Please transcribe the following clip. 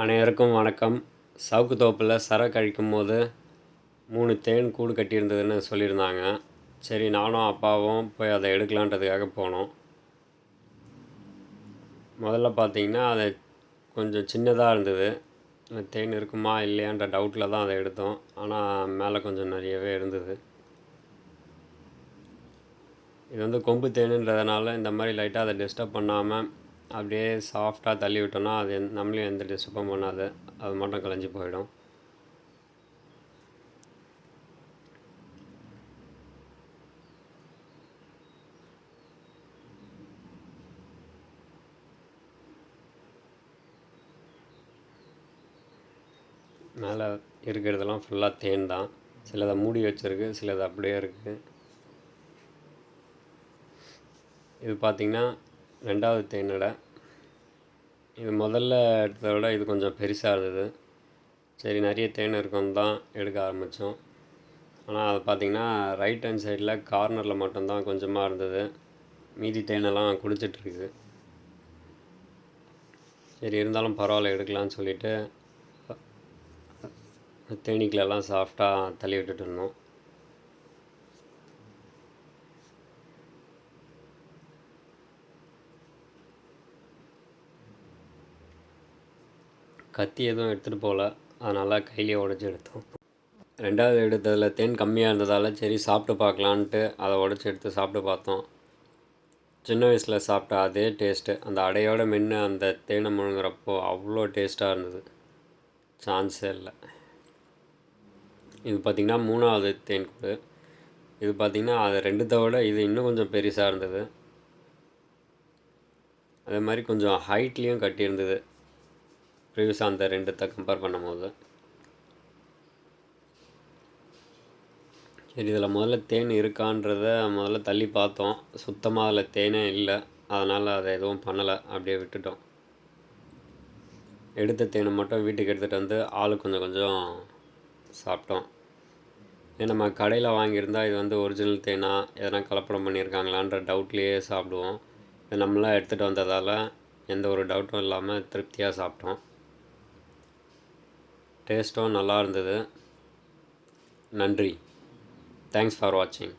அனைவருக்கும் வணக்கம். சவுக்கு தோப்பில் சரக்கு அழிக்கும் போது மூணு தேன் கூடு கட்டியிருந்ததுன்னு சொல்லியிருந்தாங்க. சரி நானும் அப்பாவும் போய் அதை எடுக்கலான்றதுக்காக போனோம். முதல்ல பார்த்தீங்கன்னா அது கொஞ்சம் சின்னதாக இருந்தது. அந்த தேன் இருக்குமா இல்லையான்ற டவுட்டில் தான் அதை எடுத்தோம். ஆனால் மேலே கொஞ்சம் நிறையவே இருந்தது. இது வந்து கொம்பு தேனுன்றதுனால இந்த மாதிரி லைட்டாக அதை டிஸ்டர்ப் பண்ணாமல் அப்படியே சாஃப்டாக தள்ளி விட்டோம்னா அது நம்மளையும் எந்த டிஸ்டர்பும் பண்ணாது. அது மட்டும் கலைஞ்சி போயிடும். மேலே இருக்கிறதெல்லாம் ஃபுல்லாக தேன் தான். சிலதை மூடி வச்சுருக்கு சிலது அப்படியே இருக்குது இது பார்த்திங்கன்னா ரெண்டாவது தேனடை. இது முதல்ல எடுத்ததை விட இது கொஞ்சம் பெருசாக இருந்தது. சரி நிறைய தேன் இருக்கும் தான் எடுக்க ஆரம்பித்தோம் ஆனால் அது பார்த்திங்கன்னா ரைட் ஹேண்ட் சைடில் கார்னரில் மட்டும்தான் கொஞ்சமாக இருந்தது. மீதி தேனெல்லாம் குடிச்சிட்ருக்குது சரி இருந்தாலும் பரவாயில்ல எடுக்கலான்னு சொல்லிவிட்டு தேனீக்கிலெல்லாம் சாஃப்டாக தள்ளி விட்டுட்டு இருந்தோம். கத்தி எதுவும் எடுத்துகிட்டு போகல. அதனால் கையிலேயே உடச்சி எடுத்தோம். ரெண்டாவது எடுத்ததில் தேன் கம்மியாக இருந்ததால் சரி சாப்பிட்டு பார்க்கலான்ட்டு அதை உடச்சி எடுத்து சாப்பிட்டு பார்த்தோம். சின்ன வயசில் சாப்பிட்ட அதே டேஸ்ட்டு அந்த அடையோட மென்று அந்த தேனை முழுங்குறப்போ அவ்வளோ டேஸ்ட்டாக இருந்தது. சான்ஸே இல்லை. இது பார்த்திங்கன்னா மூணாவது தேன் கூடு. இது பார்த்திங்கன்னா அது ரெண்டுத்தை விட இது இன்னும் கொஞ்சம் பெருசாக இருந்தது. அதே மாதிரி கொஞ்சம் ஹைட்லேயும் கட்டியிருந்தது. ப்ரீவியஸாக அந்த ரெண்டுத்தை கம்பேர் பண்ணும்போது. சரி இதில் முதல்ல தேன் இருக்கான்றத முதல்ல தள்ளி பார்த்தோம். சுத்தமாக அதில் தேனே இல்லை. அதனால் அதை எதுவும் பண்ணலை. அப்படியே விட்டுட்டோம். எடுத்த தேனை மட்டும் வீட்டுக்கு எடுத்துகிட்டு வந்து ஆள் கொஞ்சம் கொஞ்சம் சாப்பிட்டோம். ஏன் நம்ம கடையில் வாங்கியிருந்தால் இது வந்து ஒரிஜினல் தேனா? எதனா கலப்படம் பண்ணியிருக்காங்களான்ற டவுட்லேயே சாப்பிடுவோம். இது நம்மளாம் எடுத்துகிட்டு வந்ததால் எந்த ஒரு டவுட்டும் இல்லாமல் திருப்தியாக சாப்பிட்டோம். டேஸ்ட்டும் நல்லா இருந்தது நன்றி. தேங்க்ஸ் ஃபார் வாட்சிங்